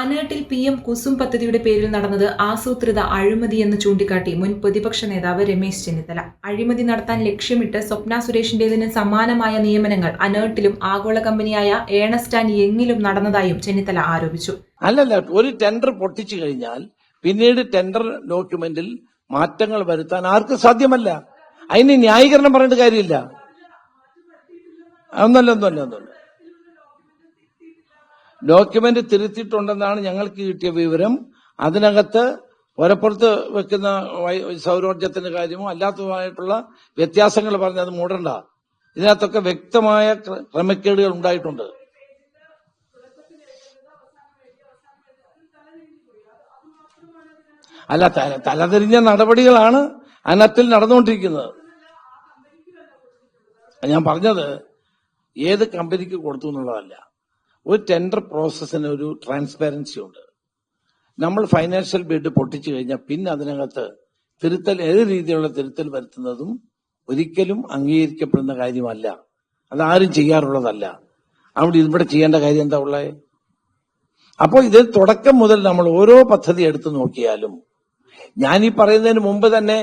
അനേട്ടിൽ P M Kusum പദ്ധതിയുടെ പേരിൽ നടന്നത് ആസൂത്രിത അഴിമതിയെന്ന് ചൂണ്ടിക്കാട്ടി മുൻ പ്രതിപക്ഷ നേതാവ് രമേശ് ചെന്നിത്തല. അഴിമതി നടത്താൻ ലക്ഷ്യമിട്ട് സ്വപ്ന സുരേഷിന്റേതിന് സമാനമായ നിയമനങ്ങൾ അനേട്ടിലും ആഗോള കമ്പനിയായ ഏണസ്റ്റ് യങ്ങിലും നടന്നതായും ചെന്നിത്തല ആരോപിച്ചു. അല്ലല്ല ഒരു ടെൻഡർ പൊട്ടിച്ചു കഴിഞ്ഞാൽ പിന്നീട് ടെൻഡർ ഡോക്യുമെന്റിൽ മാറ്റങ്ങൾ വരുത്താൻ ആർക്കും സാധ്യമല്ല? അതിന് ന്യായീകരണം പറയേണ്ട കാര്യമില്ല. ഒന്നല്ല ഒന്നല്ല ഒന്നല്ല ഡോക്യുമെന്റ് തിരുത്തിയിട്ടുണ്ടെന്നാണ് ഞങ്ങൾക്ക് കിട്ടിയ വിവരം. അതിനകത്ത് ഒരപ്പുറത്ത് വെക്കുന്ന സൗരോർജത്തിന്റെ കാര്യമോ അല്ലാത്തതുമായിട്ടുള്ള വ്യത്യാസങ്ങൾ പറഞ്ഞ് അത് മൂടണ്ട. ഇതിനകത്തൊക്കെ വ്യക്തമായ ക്രമക്കേടുകൾ ഉണ്ടായിട്ടുണ്ട്. അല്ല തല തലതിരിഞ്ഞ നടപടികളാണ് അനത്തിൽ നടന്നുകൊണ്ടിരിക്കുന്നത്. ഞാൻ പറഞ്ഞത് ഏത് കമ്പനിക്ക് കൊടുത്തു എന്നുള്ളതല്ല. ഒരു ടെൻഡർ പ്രോസസ്സിന് ഒരു ട്രാൻസ്പാരൻസി ഉണ്ട്. നമ്മൾ ഫൈനാൻഷ്യൽ ബിഡ് പൊട്ടിച്ചു കഴിഞ്ഞാൽ പിന്നെ അതിനകത്ത് തിരുത്തൽ ഏത് രീതിയിലുള്ള തിരുത്തൽ വരുത്തുന്നതും ഒരിക്കലും അംഗീകരിക്കപ്പെടുന്ന കാര്യമല്ല. അതാരും ചെയ്യാറുള്ളതല്ല. അവിടെ ഇവിടെ ചെയ്യേണ്ട കാര്യം എന്താ ഉള്ളത് അപ്പോൾ ഇത് തുടക്കം മുതൽ നമ്മൾ ഓരോ പദ്ധതി എടുത്തു നോക്കിയാലും ഞാൻ ഈ പറയുന്നതിന് മുമ്പ് തന്നെ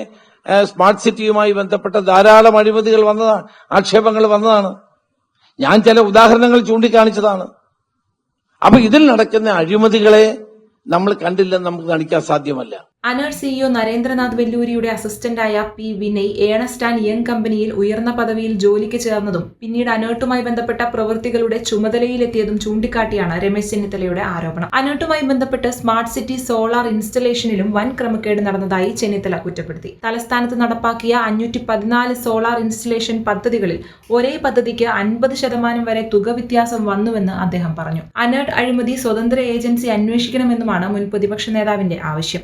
സ്മാർട്ട് സിറ്റിയുമായി ബന്ധപ്പെട്ട ധാരാളം അഴിമതികൾ വന്നതാണ് ആക്ഷേപങ്ങൾ വന്നതാണ്. ഞാൻ ചില ഉദാഹരണങ്ങൾ ചൂണ്ടിക്കാണിച്ചതാണ്. അപ്പൊ ഇതിൽ നടക്കുന്ന അഴിമതികളെ നമ്മൾ കണ്ടില്ലെന്ന് നമുക്ക് കാണിക്കാൻ സാധ്യമല്ല. അനേർട്ട് സിഇഒ നരേന്ദ്രനാഥ് വെല്ലൂരിയുടെ അസിസ്റ്റന്റായ P Vinay Ernst and Young കമ്പനിയിൽ ഉയർന്ന പദവിയിൽ ജോലിക്ക് ചേർന്നതും പിന്നീട് അനേർട്ടുമായി ബന്ധപ്പെട്ട പ്രവൃത്തികളുടെ ചുമതലയിലെത്തിയതും ചൂണ്ടിക്കാട്ടിയാണ് രമേശ് ചെന്നിത്തലയുടെ ആരോപണം. അനേർട്ടുമായി ബന്ധപ്പെട്ട് സ്മാർട്ട് സിറ്റി സോളാർ ഇൻസ്റ്റലേഷനിലും വൻ ക്രമക്കേട് നടന്നതായി ചെന്നിത്തല കുറ്റപ്പെടുത്തി. തലസ്ഥാനത്ത് നടപ്പാക്കിയ അഞ്ഞൂറ്റി പതിനാല് സോളാർ ഇൻസ്റ്റലേഷൻ പദ്ധതികളിൽ ഒരേ പദ്ധതിക്ക് അൻപത് ശതമാനം വരെ തുക വ്യത്യാസം വന്നുവെന്ന് അദ്ദേഹം പറഞ്ഞു. അനേർട്ട് അഴിമതി സ്വതന്ത്ര ഏജൻസി അന്വേഷിക്കണമെന്നുമാണ് മുൻ പ്രതിപക്ഷ നേതാവിന്റെ ആവശ്യം.